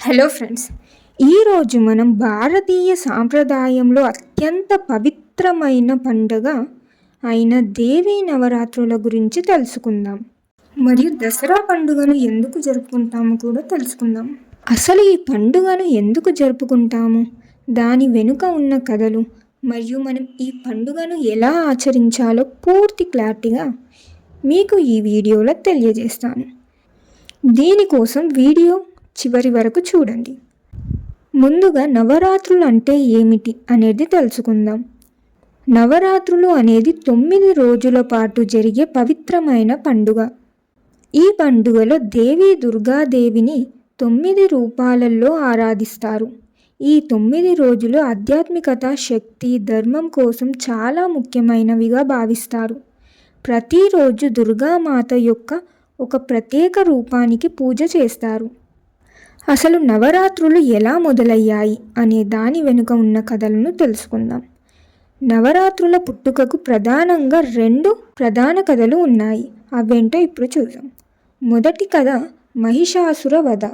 Hello friends ఈరోజు మనం భారతీయ సాంప్రదాయంలో అత్యంత పవిత్రమైన పండుగ అయిన దేవీ నవరాత్రుల గురించి తెలుసుకుందాం. మరియు దసరా పండుగను ఎందుకు జరుపుకుంటాము కూడా తెలుసుకుందాం. అసలు ఈ పండుగను ఎందుకు జరుపుకుంటాము? దాని వెనుక ఉన్న కథలు మరియు మనం ఈ పండుగను ఎలా ఆచరించాలో పూర్తి క్లారిటీగా మీకు ఈ వీడియోలో తెలియజేస్తాను. దీనికోసం వీడియో చివరి వరకు చూడండి. ముందుగా నవరాత్రులు అంటే ఏమిటి అనేది తెలుసుకుందాం. నవరాత్రులు అనేది తొమ్మిది రోజుల పాటు జరిగే పవిత్రమైన పండుగ. ఈ పండుగలో దేవి దుర్గాదేవిని తొమ్మిది రూపాలలో ఆరాధిస్తారు. ఈ తొమ్మిది రోజులు ఆధ్యాత్మికత శక్తి ధర్మం కోసం చాలా ముఖ్యమైనవిగా భావిస్తారు. ప్రతిరోజు దుర్గామాత యొక్క ఒక ప్రత్యేక రూపానికి పూజ చేస్తారు. అసలు నవరాత్రులు ఎలా మొదలయ్యాయి అనే దాని వెనుక ఉన్న కథలను తెలుసుకుందాం. నవరాత్రుల పుట్టుకకు ప్రధానంగా రెండు ప్రధాన కథలు ఉన్నాయి. అవేంటో ఇప్పుడు చూద్దాం. మొదటి కథ మహిషాసుర వధ.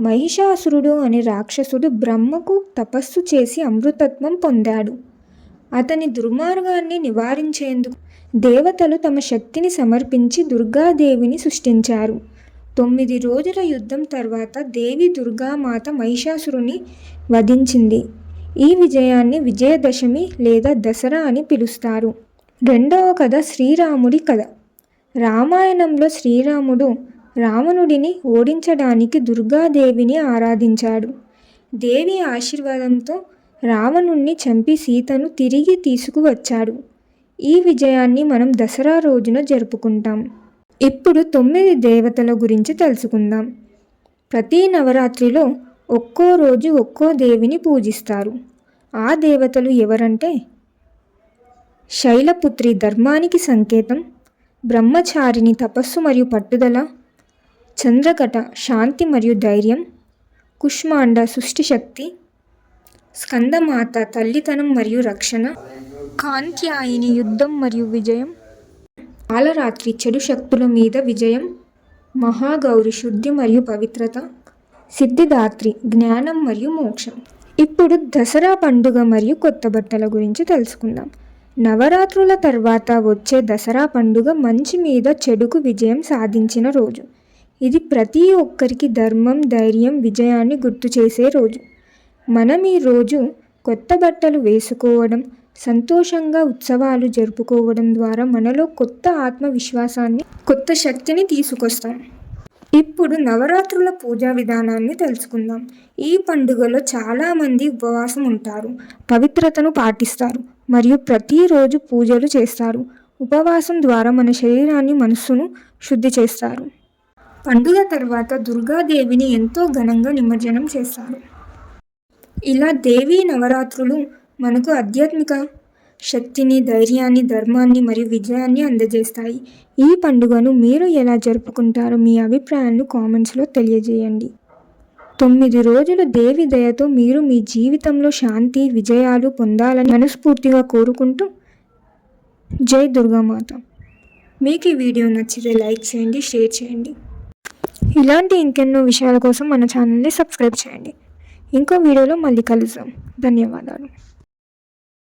మహిషాసురుడు అనే రాక్షసుడు బ్రహ్మకు తపస్సు చేసి అమృతత్వం పొందాడు. అతని దుర్మార్గాన్ని నివారించేందుకు దేవతలు తమ శక్తిని సమర్పించి దుర్గాదేవిని సృష్టించారు. తొమ్మిది రోజుల యుద్ధం తర్వాత దేవి దుర్గామాత మహిషాసురుని వధించింది. ఈ విజయాన్ని విజయదశమి లేదా దసరా అని పిలుస్తారు. రెండవ కథ శ్రీరాముడి కథ. రామాయణంలో శ్రీరాముడు రావణుడిని ఓడించడానికి దుర్గాదేవిని ఆరాధించాడు. దేవి ఆశీర్వాదంతో రావణుణ్ణి చంపి సీతను తిరిగి తీసుకువచ్చాడు. ఈ విజయాన్ని మనం దసరా రోజున జరుపుకుంటాం. ఇప్పుడు తొమ్మిది దేవతల గురించి తెలుసుకుందాం. ప్రతి నవరాత్రిలో ఒక్కో రోజు ఒక్కో దేవిని పూజిస్తారు. ఆ దేవతలు ఎవరంటే శైలపుత్రి ధర్మానికి సంకేతం బ్రహ్మచారిని తపస్సు మరియు పట్టుదల చంద్రకట శాంతి మరియు ధైర్యం కుష్మాండ సృష్టి శక్తి స్కందమాత తల్లితనం మరియు రక్షణ కాంత్యాయిని యుద్ధం మరియు విజయం కాలరాత్రి చెడు శక్తుల మీద విజయం మహాగౌరి శుద్ధి మరియు పవిత్రత సిద్ధిదాత్రి జ్ఞానం మరియు మోక్షం. ఇప్పుడు దసరా పండుగ మరియు కొత్త బట్టల గురించి తెలుసుకుందాం. నవరాత్రుల తర్వాత వచ్చే దసరా పండుగ మంచి మీద చెడుకు విజయం సాధించిన రోజు. ఇది ప్రతి ఒక్కరికి ధర్మం ధైర్యం విజయాన్ని గుర్తు చేసే రోజు. మనం ఈ రోజు కొత్త బట్టలు వేసుకోవడం సంతోషంగా ఉత్సవాలు జరుపుకోవడం ద్వారా మనలో కొత్త ఆత్మవిశ్వాసాన్ని కొత్త శక్తిని తీసుకొస్తాం. ఇప్పుడు నవరాత్రుల పూజా విధానాన్ని తెలుసుకుందాం. ఈ పండుగలో చాలామంది ఉపవాసం ఉంటారు పవిత్రతను పాటిస్తారు మరియు ప్రతిరోజు పూజలు చేస్తారు. ఉపవాసం ద్వారా మన శరీరాన్ని మనస్సును శుద్ధి చేస్తారు. పండుగ తర్వాత దుర్గాదేవిని ఎంతో ఘనంగా నిమజ్జనం చేస్తారు. ఇలా దేవీ నవరాత్రులు మనకు ఆధ్యాత్మిక శక్తిని ధైర్యాన్ని ధర్మాన్ని మరియు విజయాన్ని అందజేస్తాయి. ఈ పండుగను మీరు ఎలా జరుపుకుంటారో మీ అభిప్రాయాలను కామెంట్స్లో తెలియజేయండి. తొమ్మిది రోజులు దేవి దయతో మీరు మీ జీవితంలో శాంతి విజయాలు పొందాలని మనస్ఫూర్తిగా కోరుకుంటూ జై దుర్గామాత. మీకు ఈ వీడియో నచ్చితే లైక్ చేయండి షేర్ చేయండి. ఇలాంటి ఇంకెన్నో విషయాల కోసం మన ఛానల్ని సబ్స్క్రైబ్ చేయండి. ఇంకో వీడియోలో మళ్ళీ కలుద్దాం. ధన్యవాదాలు.